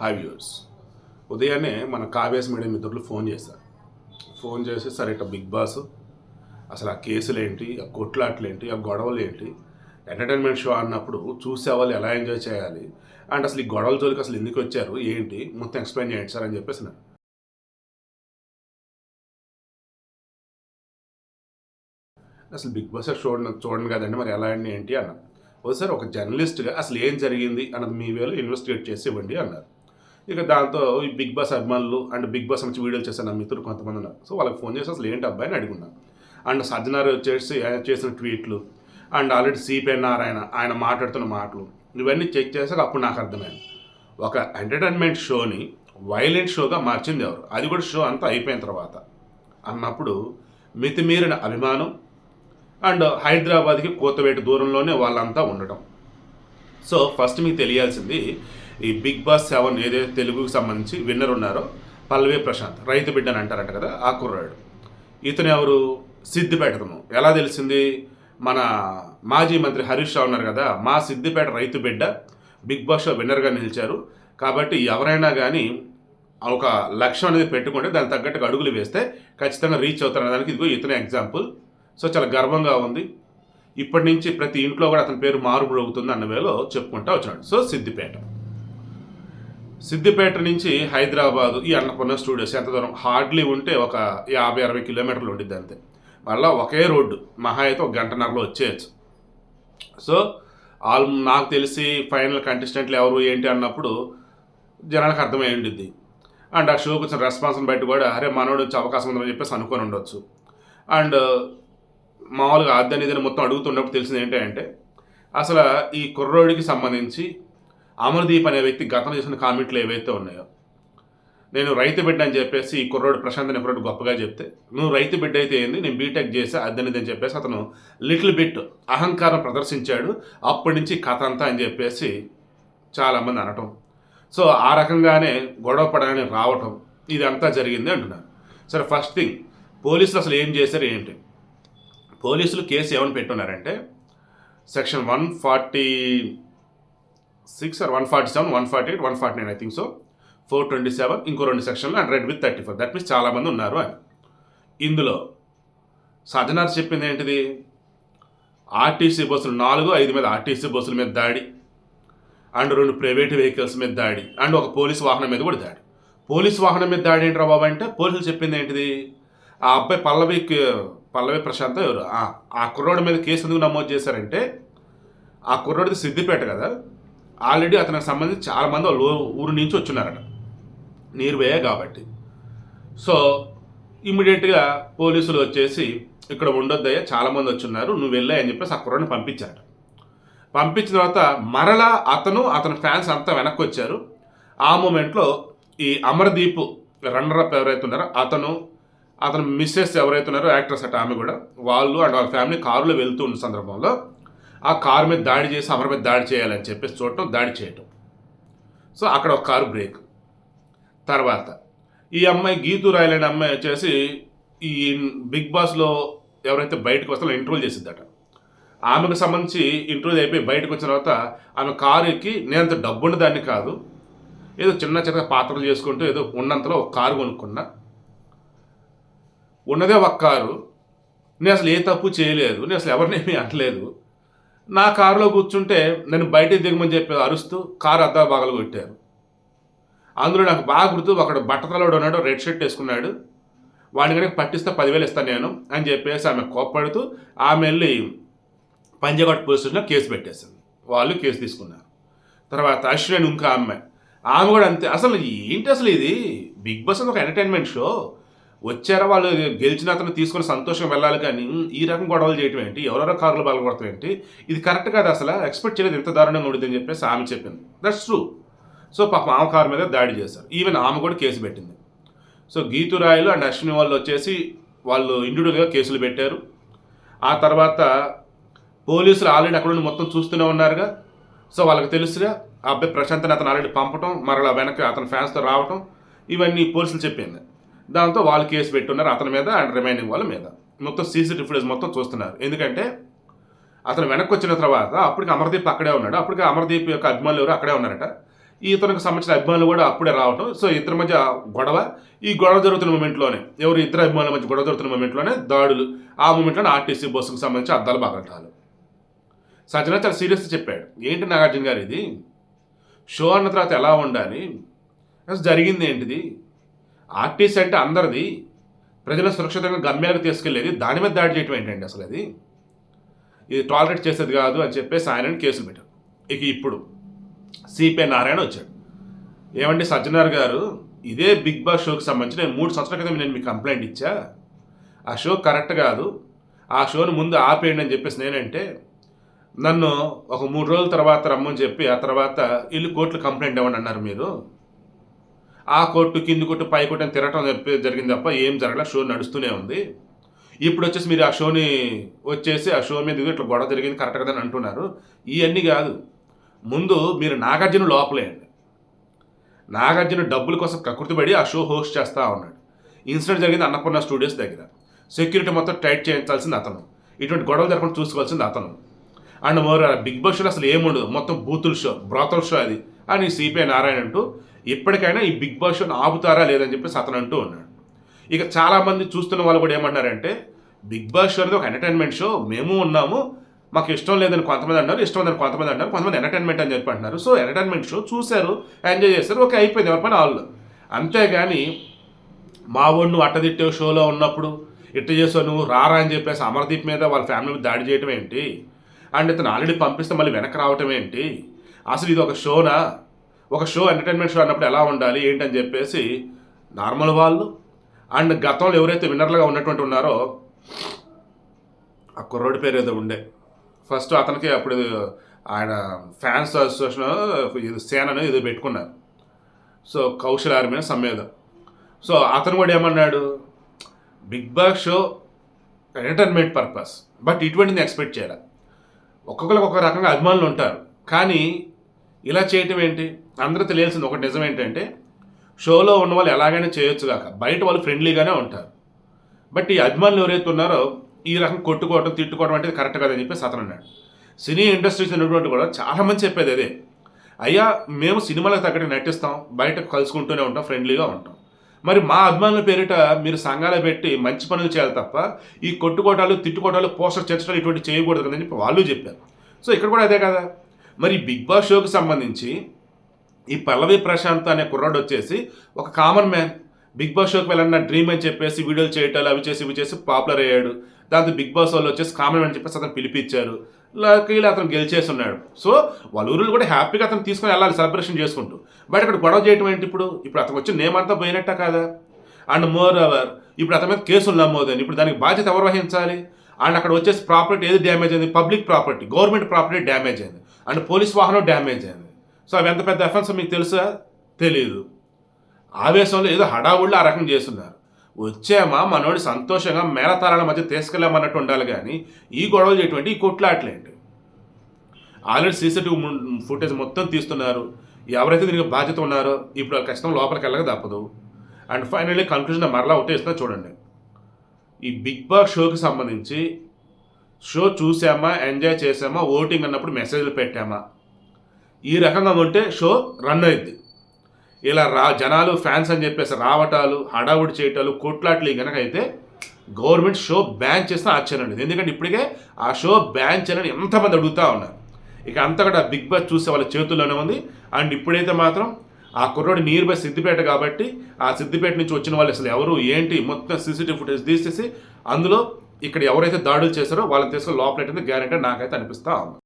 Hi viewers ఉదయాన్నే మన Kavya's media మిత్రులు ఫోన్ చేశారు. ఫోన్ చేసి సరే ఇట్లా బిగ్ బాస్ అసలు ఆ కేసులు ఏంటి ఆ కొట్లాట్లు ఏంటి ఆ గొడవలు ఏంటి ఎంటర్టైన్మెంట్ షో అన్నప్పుడు చూసే వాళ్ళు ఎలా ఎంజాయ్ చేయాలి అండ్ అసలు ఈ గొడవల జోలికి అసలు ఎందుకు వచ్చారు ఏంటి మొత్తం ఎక్స్ప్లెయిన్ చేయండి సార్ అని చెప్పేసి నేను అసలు బిగ్ బాస్ చూడండి చూడండి కదండి మరి ఎలా అండి ఏంటి అన్నారు. ఒకసారి ఒక జర్నలిస్ట్గా అసలు ఏం జరిగింది అన్నది మీ వేలు ఇన్వెస్టిగేట్ చేసి ఇవ్వండి అన్నారు. ఇక దాంతో ఈ బిగ్ బాస్ అభిమానులు అండ్ బిగ్ బాస్ నుంచి వీడియోలు చేశాను నా మిత్రులు కొంతమంది ఉన్నారు. సో వాళ్ళకి ఫోన్ చేసి అసలు ఏంటి అబ్బాయిని అడుగున్నాను అండ్ సజ్జనారు వచ్చేసి ఆయన చేసిన ట్వీట్లు అండ్ ఆల్రెడీ సిపిఐ నారాయణ ఆయన మాట్లాడుతున్న మాటలు ఇవన్నీ చెక్ చేశాక అప్పుడు నాకు అర్థమైంది. ఒక ఎంటర్టైన్మెంట్ షోని వైలెంట్ షోగా మార్చింది ఎవరు? అది కూడా షో అంతా అయిపోయిన తర్వాత. అన్నప్పుడు మితిమీరిన అభిమానం అండ్ హైదరాబాద్కి కోతవేటు దూరంలోనే వాళ్ళంతా ఉండటం. సో ఫస్ట్ మీకు తెలియాల్సింది ఈ బిగ్ బాస్ సెవెన్ ఏదైతే తెలుగుకి సంబంధించి విన్నర్ ఉన్నారో పల్లవి ప్రశాంత్ రైతు బిడ్డ అని అంటారంట కదా ఆ కుర్రాడు. ఇతను ఎవరు? సిద్దిపేటను ఎలా తెలిసింది? మన మాజీ మంత్రి హరీష్ రావు ఉన్నారు కదా మా సిద్దిపేట రైతు బిడ్డ బిగ్ బాస్ షో విన్నర్గా నిలిచారు. కాబట్టి ఎవరైనా కానీ ఒక లక్ష్యం అనేది పెట్టుకుంటే దానికి తగ్గట్టుగా అడుగులు వేస్తే ఖచ్చితంగా రీచ్ అవుతారు దానికి ఇదిగో ఇతనే ఎగ్జాంపుల్. సో చాలా గర్వంగా ఉంది. ఇప్పటి నుంచి ప్రతి ఇంట్లో కూడా అతని పేరు మారుమోగుతుంది అన్న వేలో చెప్పుకుంటా వచ్చినాడు. సో సిద్దిపేట. సిద్దిపేట నుంచి హైదరాబాదు ఈ అన్నపూర్ణ స్టూడియోస్. ఎంత దూరం? హార్డ్లీ ఉంటే ఒక యాభై అరవై కిలోమీటర్లు ఉండిద్ది అంతే. మళ్ళీ ఒకే రోడ్డు మహా అయితే ఒక గంటన్నరలో వచ్చేయచ్చు. సో ఆల్ నాకు తెలిసి ఫైనల్ కంటెస్టెంట్లు ఎవరు ఏంటి అన్నప్పుడు జనాలకు అర్థమై ఉండిద్ది. అండ్ ఆ షోకి వచ్చిన రెస్పాన్స్ని బట్టి కూడా అరే మనోడు వచ్చే అవకాశం ఉందని చెప్పేసి అనుకొని ఉండొచ్చు. అండ్ మామూలుగా అద్దని ఇదని మొత్తం అడుగుతున్నప్పుడు తెలిసింది ఏంటంటే అసలు ఈ కుర్రోడికి సంబంధించి అమర్దీప్ అనే వ్యక్తి గతంలో చేసిన కామెంట్లు ఏవైతే ఉన్నాయో. నేను రైతు బిడ్డ అని చెప్పేసి ఈ కుర్రోడు ప్రశాంత్ అనే కుర్రోడు గొప్పగా చెప్తే నువ్వు రైతు బిడ్డ అయితే ఏంది? నేను బీటెక్ చేసి అద్దెనిది అని చెప్పేసి అతను లిటిల్ బిట్ అహంకారం ప్రదర్శించాడు. అప్పటి నుంచి కథ అంతా అని చెప్పేసి చాలామంది అనటం. సో ఆ రకంగానే గొడవ పడని రావటం ఇదంతా జరిగింది అంటున్నారు. సరే ఫస్ట్ థింగ్ పోలీసులు అసలు ఏం చేశారు ఏంటి? పోలీసులు కేసు ఏమని పెట్టున్నారంటే section one forty six R one forty seven one forty eight one forty nine I think so four twenty seven ఇంకో రెండు సెక్షన్లు and read with thirty four that means చాలామంది ఉన్నారు అని. ఇందులో సజనార్ చెప్పింది ఏంటిది? ఆర్టీసీ బస్సులు నాలుగు ఐదు మీద ఆర్టీసీ బస్సుల మీద దాడి అండ్ రెండు ప్రైవేట్ వెహికల్స్ మీద దాడి అండ్ ఒక పోలీస్ వాహనం మీద కూడా దాడి. పోలీస్ వాహనం మీద దాడి ఏంట్రా బాబు అంటే పోలీసులు చెప్పింది ఏంటిది? ఆ అబ్బాయి పల్లవి పల్లవి ప్రశాంత్ ఎవరు? ఆ- ఆ కుర్రోడి మీద కేసు ఎందుకు నమోదు చేశారంటే ఆ కుర్రోడిది సిద్దిపేట కదా. ఆల్రెడీ అతనికి సంబంధించి చాలామంది వాళ్ళు ఊరు- నుంచి వచ్చున్నారట. నీరువే కాబట్టి. సో ఇమ్మీడియట్గా పోలీసులు వచ్చేసి ఇక్కడ ఉండొద్దయ్యా చాలామంది వచ్చున్నారు నువ్వు వెళ్ళాయి అని చెప్పేసి ఆ కుర్రోడిని పంపించారు పంపించిన తర్వాత మరలా అతను అతని ఫ్యాన్స్ అంతా వెనక్కి వచ్చారు ఆ మూమెంట్లో ఈ అమర్దీప్ రన్నర్ అప్ ఎవరైతే ఉన్నారో అతను అతను మిస్సెస్ ఎవరైతే ఉన్నారో యాక్ట్రెస్ అట ఆమె కూడా వాళ్ళు అండ్ వాళ్ళ ఫ్యామిలీ కారులో వెళ్తూ ఉన్న సందర్భంలో ఆ కారు మీద దాడి చేసి అమర మీద దాడి చేయాలని చెప్పేసి చూడటం దాడి చేయటం. సో అక్కడ ఒక కారు బ్రేక్. తర్వాత ఈ అమ్మాయి గీతు రాయలేని అమ్మాయి వచ్చేసి ఈ బిగ్ బాస్లో ఎవరైతే బయటకు వస్తారో ఇంటర్వ్యూ చేసిద్దట. ఆమెకు సంబంధించి ఇంటర్వ్యూ అయిపోయి బయటకు వచ్చిన తర్వాత ఆమె కారు ఎక్కి నేను అంత డబ్బున్న దాన్ని కాదు ఏదో చిన్న చిన్న పాత్రలు చేసుకుంటూ ఏదో ఉన్నంతలో ఒక కారు కొనుక్కున్నా. ఉన్నదే ఒక కారు. నేను అసలు ఏ తప్పు చేయలేదు. నేను అసలు ఎవరినేమీ అనలేదు. నా కారులో కూర్చుంటే నేను బయటికి దిగమని చెప్పి అరుస్తూ కారు అద్దాలు బాగలు కొట్టారు. అందులో నాకు బాగా గుర్తు ఒకడు బట్టతలోడు ఉన్నాడు రెడ్ షర్ట్ వేసుకున్నాడు. వాడిని కనుక పట్టిస్తే పదివేలు ఇస్తాను నేను అని చెప్పేసి ఆమె కోప్పడుతూ ఆమె వెళ్ళి పంజాగట్ పోలీస్ స్టేషన్లో కేసు పెట్టేసింది. వాళ్ళు కేసు తీసుకున్నారు. తర్వాత అశ్విన్ ఇంకా అమ్మాయి. ఆమె కూడా అంతే. అసలు ఏంటి అసలు ఇది? బిగ్ బాస్ అని ఒక ఎంటర్టైన్మెంట్ షో. వచ్చారా వాళ్ళు గెలిచిన అతను తీసుకొని సంతోషం వెళ్ళాలి కానీ ఈ రకం గొడవలు చేయటం ఏంటి? ఎవరెవరో కార్లు బలపడతాయి ఏంటి? ఇది కరెక్ట్ కాదు అసలు. ఎక్స్పెక్ట్ చేయలేదు ఇంత దారుణంగా ఉండదని చెప్పేసి ఆమె చెప్పింది. దట్స్ ట్రూ సో పాప ఆమె కారు మీద దాడి చేశారు. ఈవెన్ ఆమె కూడా కేసు పెట్టింది. సో గీతురాయలు అండ్ అశ్విని వాళ్ళు వచ్చేసి వాళ్ళు ఇండివిజువల్గా కేసులు పెట్టారు. ఆ తర్వాత పోలీసులు ఆల్రెడీ అక్కడ నుండి మొత్తం చూస్తూనే ఉన్నారుగా. సో వాళ్ళకి తెలుసుగా ఆ అబ్బాయి ప్రశాంత్ని అతను ఆల్రెడీ పంపటం మరలా వెనక అతని ఫ్యాన్స్తో రావటం ఇవన్నీ పోలీసులు చెప్పింది. దాంతో వాళ్ళు కేసు పెట్టున్నారు అతని మీద అండ్ రిమైనింగ్ వాళ్ళ మీద. మొత్తం సీసీటీవీ ఫుటేజ్ మొత్తం చూస్తున్నారు. ఎందుకంటే అతను వెనక్కి వచ్చిన తర్వాత అప్పటికి అమర్దీప్ అక్కడే ఉన్నాడు. అప్పటికి అమర్దీప్ యొక్క అభిమానులు ఎవరు అక్కడే ఉన్నారట. ఇతనికి సంబంధించిన అభిమానులు కూడా అప్పుడే రావటం. సో ఇద్దరి మధ్య గొడవ. ఈ గొడవ జరుగుతున్న మూమెంట్లోనే ఎవరు ఇద్దరు అభిమానుల మధ్య గొడవ జరుగుతున్న మూమెంట్లోనే దాడులు. ఆ మూమెంట్లోనే ఆర్టీసీ బస్సుకు సంబంధించి అద్దాలు బాగటాలు సజ్జన చాలా సీరియస్గా చెప్పాడు. ఏంటి నాగార్జున గారు ఇది? షో అన్న తర్వాత ఎలా ఉండాలి? అసలు జరిగింది ఏంటిది? ఆర్టీసీ అంటే అందరిది. ప్రజల సురక్షితంగా గమ్యాలకు తీసుకెళ్ళేది. దాని మీద దాడి చేయటం ఏంటండి అసలు అది? ఇది టాలరేట్ చేసేది కాదు అని చెప్పేసి ఆయన కేసులు పెట్టారు. ఇక ఇప్పుడు సిపిఐ నారాయణ వచ్చాడు. ఏమండి సజ్జనార్ గారు ఇదే బిగ్ బాస్ షోకి సంబంధించి నేను మూడు సంవత్సరాల క్రితం నేను మీకు కంప్లైంట్ ఇచ్చా? ఆ షో కరెక్ట్ కాదు. ఆ షోని ముందు ఆపేయండి అని చెప్పేసి నేనంటే నన్ను ఒక మూడు రోజుల తర్వాత రమ్మని చెప్పి ఆ తర్వాత ఇల్లు కోర్టులు కంప్లైంట్ ఇవ్వండి అన్నారు మీరు. ఆ కోర్టు కింది కొట్టు పై కొట్టు అని తిరగటం చెప్పి జరిగింది తప్ప ఏం జరగలే. షో నడుస్తూనే ఉంది. ఇప్పుడు వచ్చేసి మీరు ఆ షోని వచ్చేసి ఆ షో మీద ఇట్లా గొడవ జరిగింది. కరెక్ట్ కదా అని అంటున్నారు. ఇవన్నీ కాదు. ముందు మీరు నాగార్జున లోపలేయండి నాగార్జున డబ్బుల కోసం కకృతిపడి ఆ షో హోస్ట్ చేస్తూ ఉన్నాడు. ఇన్సిడెంట్ జరిగింది అన్నపూర్ణ స్టూడియోస్ దగ్గర. సెక్యూరిటీ మొత్తం టైట్ చేయించాల్సింది అతను. ఇటువంటి గొడవలు జరగకుండా చూసుకోవాల్సింది అతను. అండ్ మోర్ బిగ్ బాస్ షోలో అసలు ఏముండదు. మొత్తం బూతుల షో బ్రోతల్ షో అది. అని సిపిఐ నారాయణ అంటూ ఇప్పటికైనా ఈ బిగ్ బాస్ షోని ఆపుతారా లేదని చెప్పేసి అతను అంటూ ఉన్నాడు. ఇక చాలామంది చూస్తున్న వాళ్ళు కూడా ఏమన్నారంటే బిగ్ బాస్ షో అనేది ఒక ఎంటర్టైన్మెంట్ షో మేము ఉన్నాము మాకు ఇష్టం లేదని కొంతమంది అన్నారు ఇష్టం లేదని కొంతమంది అన్నారు కొంతమంది ఎంటర్టైన్మెంట్ అని చెప్పి అంటున్నారు. సో ఎంటర్టైన్మెంట్ షో చూశారు ఎంజాయ్ చేశారు ఓకే అయిపోయింది ఎవరి పని వాళ్ళు అంతేగాని మా వాడు అట్టదిట్టే షోలో ఉన్నప్పుడు ఇట్ట చేసావు నువ్వు రారా అని చెప్పేసి అమర్దీప్ మీద వాళ్ళ ఫ్యామిలీ మీద దాడి చేయటం ఏంటి? అండ్ ఇతను ఆల్రెడీ పంపిస్తే మళ్ళీ వెనక్కి రావటం ఏంటి? అసలు ఇది ఒక షోనా? ఒక షో ఎంటర్టైన్మెంట్ షో అన్నప్పుడు ఎలా ఉండాలి ఏంటని చెప్పేసి నార్మల్ వాళ్ళు అండ్ గతంలో ఎవరైతే విన్నర్లుగా ఉన్నటువంటి ఉన్నారో ఆ కుర్రోడి పేరు ఏదో ఉండే. ఫస్ట్ అతనికి అప్పుడు ఆయన ఫ్యాన్స్ అసోసియేషన్ ఇది సేనను ఇది పెట్టుకున్నారు. సో కౌశల్ ఆర్మీ సమ్మేద సో అతను కూడా ఏమన్నాడు Bigg Boss show entertainment purpose but ఇటువంటిది ఎక్స్పెక్ట్ చేయాలి. ఒక్కొక్కరికి ఒక రకంగా అభిమానులు ఉంటారు. కానీ ఇలా చేయటం ఏంటి? అందరూ తెలియాల్సింది ఒక నిజం ఏంటంటే షోలో ఉన్న వాళ్ళు ఎలాగైనా చేయొచ్చు కాక బయట వాళ్ళు ఫ్రెండ్లీగానే ఉంటారు. బట్ ఈ అభిమానులు ఎవరైతే ఉన్నారో ఈ రకం కొట్టుకోవడం తిట్టుకోవడం అంటే కరెక్ట్ కాదని చెప్పేసి అతను అన్నాడు. సినీ ఇండస్ట్రీస్ ఉన్నటువంటి కూడా చాలామంది చెప్పేది అదే. అయ్యా మేము సినిమాలకు తగ్గట్టు నటిస్తాం బయట కలుసుకుంటూనే ఉంటాం ఫ్రెండ్లీగా ఉంటాం. మరి మా అభిమానుల పేరిట మీరు సంఘాలు పెట్టి మంచి పనులు చేయాలి తప్ప ఈ కొట్టుకోటాలు తిట్టుకోటాలు పోస్టర్ చర్చలు ఇటువంటి చేయకూడదు కదని చెప్పి వాళ్ళు చెప్పారు. సో ఇక్కడ కూడా అదే కదా. మరి బిగ్ బాస్ షోకి సంబంధించి ఈ పల్లవి ప్రశాంత్ అనే కుర్రాడు వచ్చేసి ఒక కామన్ మ్యాన్. బిగ్ బాస్ షోకి వెళ్ళిన డ్రీమ్ అని చెప్పేసి వీడియోలు చేయటాలు అవి చేసి ఇవి చేసి పాపులర్ అయ్యాడు. దాంతో బిగ్ బాస్ వాళ్ళు వచ్చేసి కామన్ మ్యాన్ అని చెప్పేసి అతను పిలిపించారు. లక్కీలు అతను గెలిచేసి ఉన్నాడు సో వాళ్ళ ఊరిలో కూడా హ్యాపీగా అతను తీసుకుని వెళ్ళాలి సెలబ్రేషన్ చేసుకుంటూ. బట్ ఇక్కడ గొడవ చేయటం ఏంటి ఇప్పుడు? ఇప్పుడు అతను వచ్చి నేమ్ అంతా పోయినట్ట కాదా? అండ్ మోర్ అవర్ ఇప్పుడు అతని మీద కేసులు నమోదని ఇప్పుడు దానికి బాధ్యత ఎవరు వహించాలి? అండ్ అక్కడ వచ్చేసి ప్రాపర్టీ ఏది డ్యామేజ్ అయింది? Public property government property damage అయింది. అండ్ పోలీస్ వాహనం డ్యామేజ్ అయింది సో అవి ఎంత పెద్ద ఎఫెన్స్ మీకు తెలుసా? తెలియదు ఆవేశంలో ఏదో హడావుళ్ళు ఆ రకం చేస్తున్నారు. వచ్చామా మనోడి సంతోషంగా మేళతాళాల మధ్య తీసుకెళ్ళామన్నట్టు ఉండాలి కానీ ఈ గొడవలు చేయటువంటి ఈ కొట్లాట్లేంటి? ఆల్రెడీ సీసీటీవీ ఫుటేజ్ మొత్తం తీస్తున్నారు. ఎవరైతే దీనికి బాధ్యత ఉన్నారో ఇప్పుడు ఖచ్చితంగా లోపలికి వెళ్ళక తప్పదు. అండ్ ఫైనల్లీ కన్క్లూజన్ మరలా ఒకటే ఇస్తున్నా చూడండి. ఈ బిగ్ బాస్ షోకి సంబంధించి షో చూసామా ఎంజాయ్ చేసామా ఓటింగ్ అన్నప్పుడు మెసేజ్లు పెట్టామా? ఈ రకంగా ఉంటే షో రన్ అయింది. ఇలా రా జనాలు ఫ్యాన్స్ అని చెప్పేసి రావటాలు హడావుడి చేయటాలు కొట్లాట్లు కనుక అయితే గవర్నమెంట్ షో బ్యాన్ చేస్తే ఆశ్చర్యం లేదు ఎందుకంటే ఇప్పటికే ఆ షో బ్యాన్ చేయాలని ఎంతమంది అడుగుతూ ఉన్నారు. ఇక అంతా కూడా బిగ్ బాస్ చూసే వాళ్ళ చేతుల్లోనే ఉంది. అండ్ ఇప్పుడైతే మాత్రం ఆ కుర్రోడు నియర్ బై సిద్దిపేట కాబట్టి ఆ సిద్దిపేట నుంచి వచ్చిన వాళ్ళు అసలు ఎవరు ఏంటి మొత్తం సీసీటీవీ ఫుటేజ్ తీసేసి అందులో ఇక్కడ ఎవరైతే దాడులు చేశారో వాళ్ళని తీసుకుని లోపల గ్యారెంటీ నాకైతే అనిపిస్తా ఉంది.